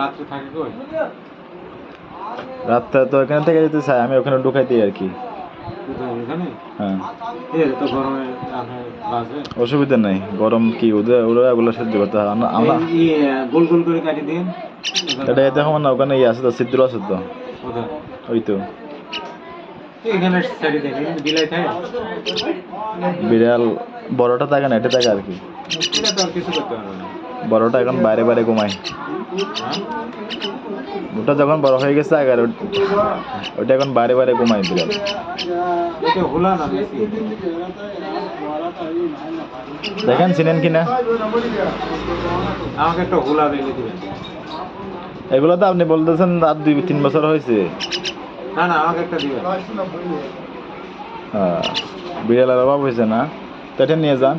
রাত্রে থাকে কই রাতটা তো এখান থেকে যেতে চাই আমি ওখানে ঢুকাই দিই আর কি। হ্যাঁ। অসুবিধা নেই গরম কি ওদের ওরা এগুলো সহ্য করতে হয়। আমরা আমরা এই ই, গোল গোল করে কাটি দিন। এটা হবে না ওখানে ইয়ে আছে তো ছিদ্র আছে তো। ওই তো। বিড়াল বড়টা থাকে না এটা থাকে আর কি। এটা তো আর কিছু করতে পারবে না। বড়টা এখন বাইরে বাইরে ঘুমায়? ওটা যখন বড় হয়ে গেছে আগে ওটা এখন বাইরে বাইরে না বেশি? দেখেন চিনেন কিনা আমাকে একটা হুলা বেঁধে দিবেন। এগুলো তো আপনি বলতেছেন আর দুই তিন বছর হয়েছে। না না আমাকে একটা দিবেন। হ্যাঁ বিড়ালের অভাব হয়েছে না? তো এটা নিয়ে যান।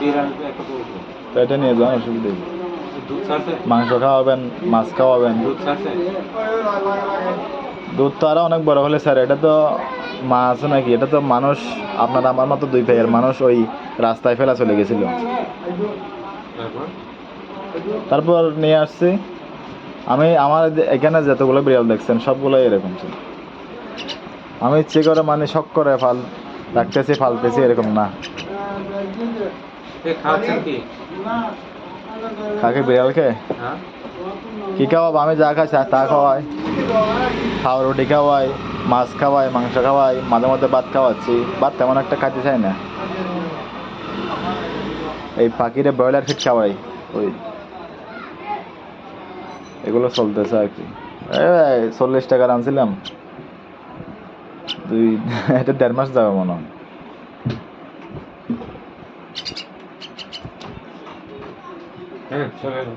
বিড়াল একটা তো এটা নিয়ে যান অসুবিধা নেই। মাংস খাওয়াবেন মাছ খাওয়াবেন। দুধ তো আরও অনেক বড় হলে স্যার এটা তো মাছ নাকি? এটা তো মানুষ আপনার আমার মতো দুই ভাইয়ের মানুষ ওই রাস্তায় ফেলা চলে গেছিল। তারপর নিয়ে আসছি। আমি আমার এখানে যতগুলো বিড়াল দেখছেন সবগুলোই এরকম ছিল। আমি ইচ্ছে করে মানে শখ করে ফাল রাখতেছি ফালতেছি এরকম না। এ খাচ্ছেন কি? কাকে বিড়ালকে হ্যাঁ। কি খাওয়াবো? আমি যা খাচ্ছি তা খাওয়াই। খাওয়া রুটি খাওয়াই মাছ খাওয়াই মাংস খাওয়াই মাঝে মধ্যে ভাত খাওয়াচ্ছি। ভাত তেমন একটা খাইতে চাই না। এই পাখিরে ব্রয়লার ফিট খাওয়াই ওই। এগুলো চলতেছে আর কি। চল্লিশ টাকার আনছিলাম। দুই এটা দেড় মাস যাবে মনে হয়। 嗯下来了